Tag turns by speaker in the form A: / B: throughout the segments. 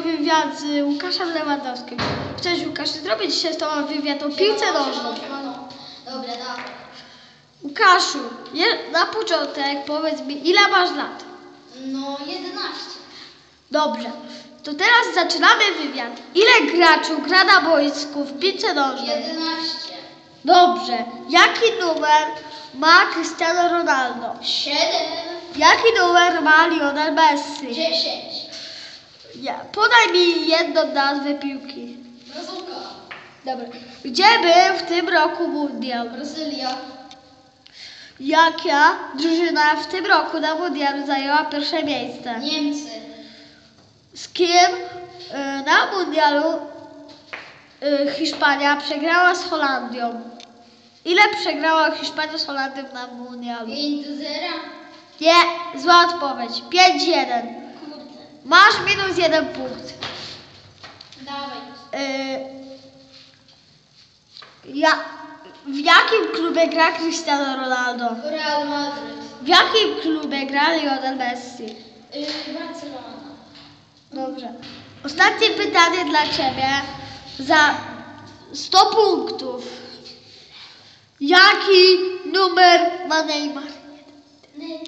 A: wywiad z Łukaszem Lewandowskim. Cześć Łukasz, zrobię dzisiaj z Tobą wywiad o piłce nożnej.
B: Dobra, dawaj.
A: Łukaszu, je, na początek powiedz mi, ile masz lat?
B: No, 11.
A: Dobrze, to teraz zaczynamy wywiad. Ile graczy gra na boisku w piłce nożnej?
B: 11.
A: Dobrze, jaki numer ma Cristiano Ronaldo?
B: 7.
A: Jaki numer ma Lionel Messi?
B: 10.
A: Ja, podaj mi jedną nazwę piłki.
B: Brazuka.
A: Dobra. Gdzie był w tym roku mundial?
B: Brazylia.
A: Jaka drużyna w tym roku na mundialu zajęła pierwsze miejsce?
B: Niemcy.
A: Z kim y, na mundialu y, Hiszpania przegrała z Holandią? Ile przegrała Hiszpania z Holandią na mundialu?
B: 5 do 0.
A: Nie, zła odpowiedź. 5-1. Masz minus jeden punkt.
B: Dawaj.
A: Y, ja, w jakim klubie gra Cristiano Ronaldo?
B: Real Madryt.
A: W jakim klubie gra Lionel Messi?
B: Yy, Barcelona.
A: Dobrze. Ostatnie pytanie dla Ciebie. Za 100 punktów. Jaki numer ma Neymar?
B: Ny.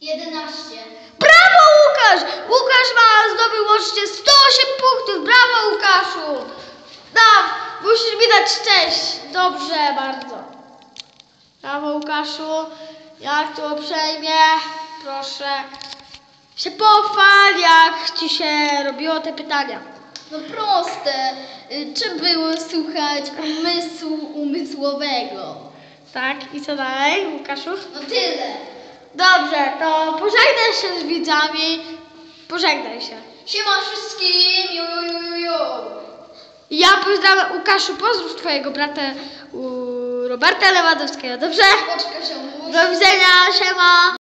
B: 11.
A: Brawo Łukasz! Łukasz ma zdobył łącznie 108 punktów. Brawo Łukaszu! Dam, musisz mi dać cześć. Dobrze, bardzo. Brawo Łukaszu. Jak tu uprzejmie, proszę się pochwal, jak Ci się robiło te pytania.
B: No proste. Y, Czym było słuchać umysłu umysłowego?
A: Tak, i co dalej, Łukaszu?
B: No tyle.
A: Dobrze, to pożegnaj się z widzami. Pożegnaj się.
B: Siema wszystkim. Jo, jo, jo, jo.
A: Ja pozdrawiam Łukaszu, pozdrów twojego brata u Roberta Lewandowskiego, dobrze?
B: Poczka się
A: Do widzenia, siema!